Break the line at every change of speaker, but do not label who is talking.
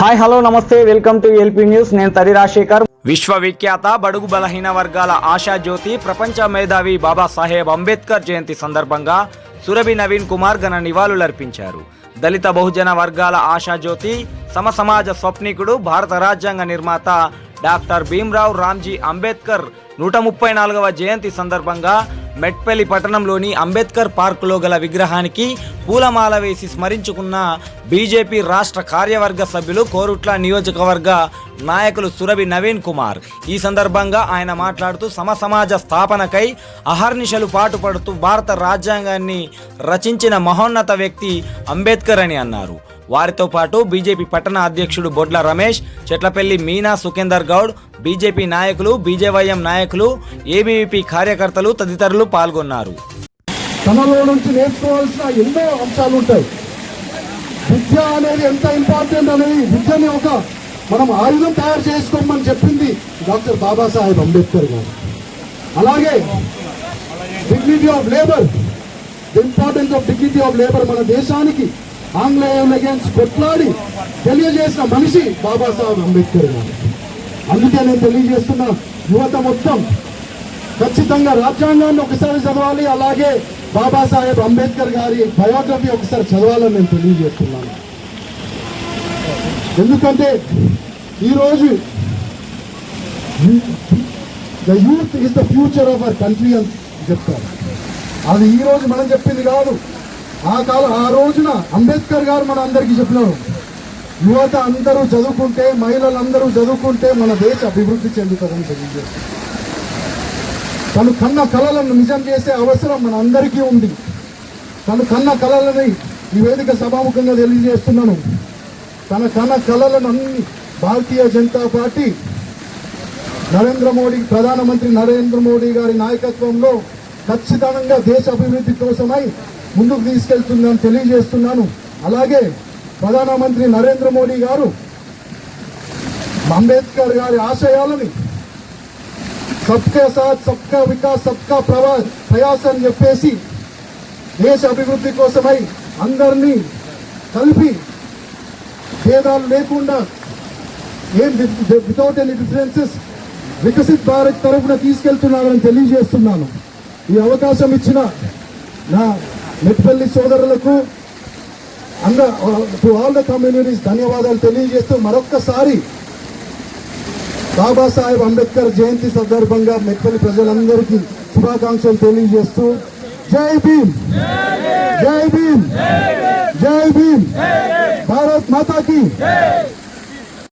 Hi hello నమస్తే welcome to LP news. నేను తరి రాజశేఖర్.
విశ్వవిఖ్యాత బడుగు బలహీన వర్గాల ఆశాజ్యోతి ప్రపంచ మేధావి బాబాసాహెబ్ అంబేద్కర్ జయంతి సందర్భంగా సురభి నవీన్ కుమార్ ఘన నివాళులర్పించారు. దళిత బహుజన వర్గాల ఆశాజ్యోతి సమసమాజ స్వప్నికుడు భారత రాజ్యాంగ నిర్మాత డాక్టర్ భీమ్రావ్ రామ్జీ అంబేద్కర్ నూట ముప్పై నాలుగవ జయంతి సందర్భంగా మెట్పల్లి పట్టణంలోని అంబేద్కర్ పార్కులో గల విగ్రహానికి పూలమాల వేసి స్మరించుకున్న బీజేపీ రాష్ట్ర కార్యవర్గ సభ్యులు కోరుట్ల నియోజకవర్గ నాయకులు సురభి నవీన్ కుమార్. ఈ సందర్భంగా ఆయన మాట్లాడుతూ సమసమాజ స్థాపనకై అహర్నిశలు పాటుపడుతూ భారత రాజ్యాంగాన్ని రచించిన మహోన్నత వ్యక్తి అంబేద్కర్ అని అన్నారు. వారితో పాటు బీజేపీ పట్టణ అధ్యక్షుడు బొడ్ల రమేష్ చెట్లపల్లి మీనా సుఖేందర్ గౌడ్ బీజేపీ నాయకులు బీజేవైఎం నాయకులు ఏబీవీపీ కార్యకర్తలు తదితరులు పాల్గొన్నారు.
తనలో నుంచి నేర్చుకోవాల్సిన ఎన్నో అంశాలు ఉంటాయి. విద్య అనేది ఎంత ఇంపార్టెంట్ అనేది విద్యని ఒక మనం ఆయుధం తయారు చేసుకోమని చెప్పింది డాక్టర్ బాబాసాహెబ్ అంబేద్కర్ గారు. అలాగే dignity of labour the importance of dignity of labour మన దేశానికి ఆంగ్లేయం అగేన్స్ కొట్లాడి తెలియజేసిన మనిషి బాబాసాహెబ్ అంబేద్కర్ గారు. అందుకే నేను తెలియజేస్తున్న యువత మొత్తం ఖచ్చితంగా రాజ్యాంగాన్ని ఒకసారి చదవాలి అలాగే బాబాసాహెబ్ అంబేద్కర్ గారి బయోగ్రఫీ ఒకసారి చదవాలని నేను తెలియజేస్తున్నాను. ఎందుకంటే ఈరోజు the youth is the future of our country అని చెప్తారు. అది ఈరోజు మనం చెప్పింది కాదు. ఆ కాలం ఆ రోజున అంబేద్కర్ గారు మన అందరికీ చెప్పినారు. యువత అందరూ చదువుకుంటే మహిళలందరూ చదువుకుంటే మన దేశ అభివృద్ధి చెందుతుందని తెలియజేస్తారు తను కన్న కళలను నిజం చేసే అవసరం మన అందరికీ ఉంది. తను కన్న కళలని ఈ వేదిక సభాముఖంగా తెలియజేస్తున్నాను. తన కన్న కళలను అన్ని భారతీయ జనతా పార్టీ నరేంద్ర మోడీ ప్రధానమంత్రి నరేంద్ర మోడీ గారి నాయకత్వంలో ఖచ్చితంగా దేశ అభివృద్ధి కోసమై ముందుకు తీసుకెళ్తుందని తెలియజేస్తున్నాను. అలాగే ప్రధానమంత్రి నరేంద్ర మోడీ గారు అంబేద్కర్ గారి ఆశయాలని సబ్కా సాత్ సబ్కా వికాస్ సబ్కా ప్రవా ప్రయాస్ అని చెప్పేసి దేశ అభివృద్ధి కోసమై అందరినీ కలిపి భేదాలు లేకుండా ఏం without any differences Viksit Bharat తరఫున తీసుకెళ్తున్నారని తెలియజేస్తున్నాను. ఈ అవకాశం ఇచ్చిన నా మెట్పల్లి సోదరులకు అంద టు ఆల్ ద కమ్యూనిటీస్ ధన్యవాదాలు తెలియజేస్తూ మరొక్కసారి బాబాసాహెబ్ అంబేద్కర్ జయంతి సందర్భంగా మెట్పల్లి ప్రజలందరికీ శుభాకాంక్షలు తెలియజేస్తూ జై భీమ్! జై భీమ్! జై భీమ్! భారత్ మాతాకి!